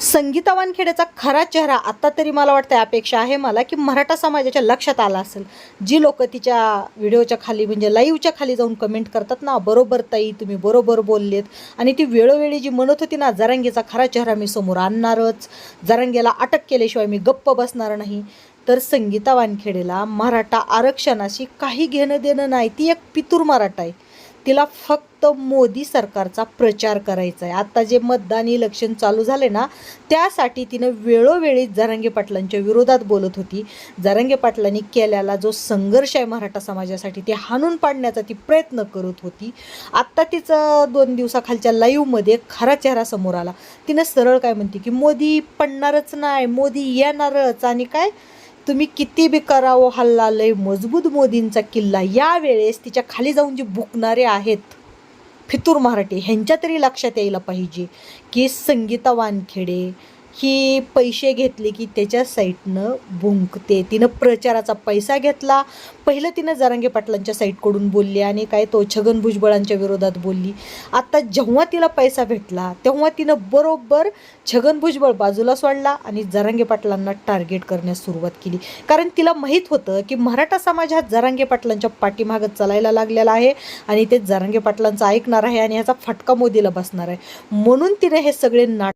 संगीता वानखेडेचा खरा चेहरा आत्ता तरी मला वाटतं अपेक्षा आहे मला की मराठा समाजाच्या लक्षात आला असेल. जी लोक तिच्या व्हिडिओच्या खाली म्हणजे लाईव्हच्या खाली जाऊन कमेंट करतात ना बरोबर ताई तुम्ही बरोबर बोललेत. आणि ती वेळोवेळी जी म्हणत होती ना जरांगेचा खरा चेहरा मी समोर आणणारच जरंगेला अटक केल्याशिवाय मी गप्प बसणार नाही. तर संगीता वानखेडेला मराठा आरक्षणाशी काही घेणं देणं नाही ती एक पितूर मराठा आहे. तिला फक्त मोदी सरकारचा प्रचार करायचा आहे आता जे मतदान इलेक्शन चालू झाले ना त्यासाठी तिनं वेळोवेळी जरांगे पाटलांच्या विरोधात बोलत होती. जरांगे पाटलांनी केलेला जो संघर्ष आहे मराठा समाजासाठी ते हाणून पाडण्याचा ती प्रयत्न करत होती. आत्ता तिचं दोन दिवसाखालच्या लाईव्हमध्ये खरा चेहरा समोर आला. तिनं सरळ काय म्हणते की मोदी पडणारच नाही मोदी येणारच आणि काय तुम्ही किती बी करावं हल्ला लय मजबूत मोदींचा किल्ला. यावेळेस तिच्या खाली जाऊन जे भुकणारे आहेत फितूर मराठी ह्यांच्या तरी लक्षात यायला पाहिजे की संगीता वानखेडे ही पैसे घेतले की त्याच्या साईटनं भुंकते तिनं प्रचाराचा पैसा घेतला. पहिलं तिनं जरांगे पाटलांच्या साईटकडून बोलली आणि काय तो छगन भुजबळांच्या विरोधात बोलली. आता जेव्हा तिला पैसा भेटला तेव्हा तिनं बरोबर छगन भुजबळ बाजूला सोडला आणि जरांगे पाटलांना टार्गेट करण्यास सुरुवात केली. कारण तिला माहीत होतं की मराठा समाज हा जरांगे पाटलांच्या पाठीमागं चालायला लागलेला आहे आणि ते जरांगे पाटलांचं ऐकणार आहे आणि ह्याचा फटका मोदीला बसणार आहे. म्हणून तिने हे सगळे नाटक